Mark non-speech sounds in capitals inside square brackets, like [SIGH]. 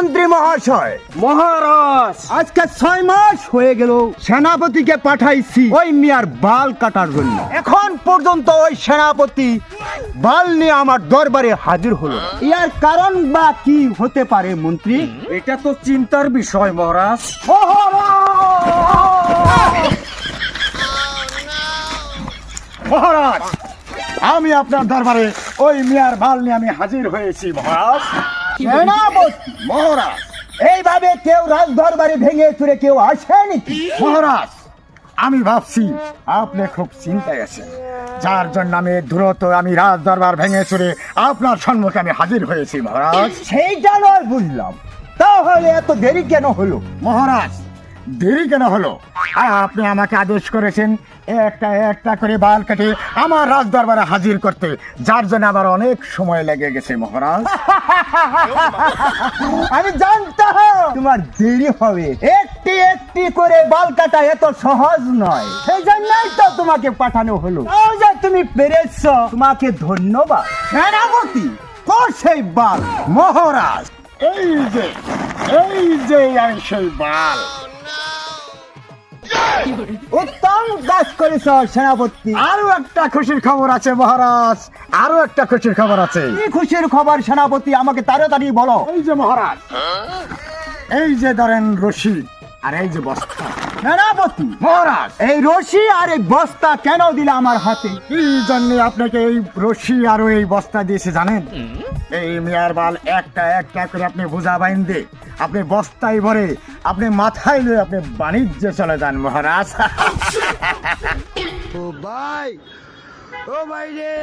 মন্ত্রী মহাশয়। মহারাজ! আজকে ছয় মাস হয়ে গেল সেনাপতিকে পাঠাইছি ওই মিয়ার বাল কাটার জন্য। এখন পর্যন্ত ওই সেনাপতি বাল নিয়ে আমার দরবারে হাজির হলো ইয়ার কারণ বা কি হতে পারে মন্ত্রী? এটা তো চিন্তার বিষয় মহারাজ। মহারাজ আমি আপনার দরবারে ওই মিয়ার বাল নিয়ে আমি হাজির হয়েছি মহারাজ। সেনাপতি মহারাজ। এইভাবে কেউ রাজদরবারে ভেঙে চুরে কেউ মহারাজ আমি ভাবছি আপনি খুব চিন্তায় আছেন। যার জন্য আমি দ্রুত আমি রাজ দরবার ভেঙে চুরে আপনার সম্মুখে আমি হাজির হয়েছি মহারাজ। সেইটা নয় বুঝলাম। তাহলে এত দেরি কেন হলো? মহারাজ দেরি কেন হলো? আপনি আমাকে আদেশ করেছেন একটা একটা করে বাল কাটে আমার রাজ দরবারে হাজির করতে যার জন্য আমার অনেক সময় লেগে গেছে মহারাজ। [LAUGHS] আমি জানতাম তোমার দেরি হবে। একটি একটি করে বাল কাটা এত সহজ নয়। সেই জন্যই তো তোমাকে পাঠানো হলো। যে তুমি পেরেছ। তোমাকে ধন্যবাদ। সেনাপতি তোর সেই বাল মহারাজ। এই যে এই যে আমি সেই বাল। উত্তম কাজ করেছ সেনাপতি। আরও একটা খুশির খবর আছে মহারাজ। আরও একটা খুশির খবর আছে। কি খুশির খবর সেনাপতি? আমাকে তাড়াতাড়ি বলো। এই যে মহারাজ। এই যে ধরেন রশি আর এই যে বস্তা। সেনাপতি? মহারাজ। এই রশি আর এই বস্তা কেন দিলে আমার হাতে? কি জন্য আপনাকে এই রশি আর এই বস্তা দিয়েছে জানেন? এই মিয়ার বাল একটা একটা করে আপনি বোঝা বাইন দে আপনি বস্তায় ভরে আপনি মাথায় লয়ে আপনি বাণিজ্য চলে যান মহারাজ। ও ভাই ও ভাই রে।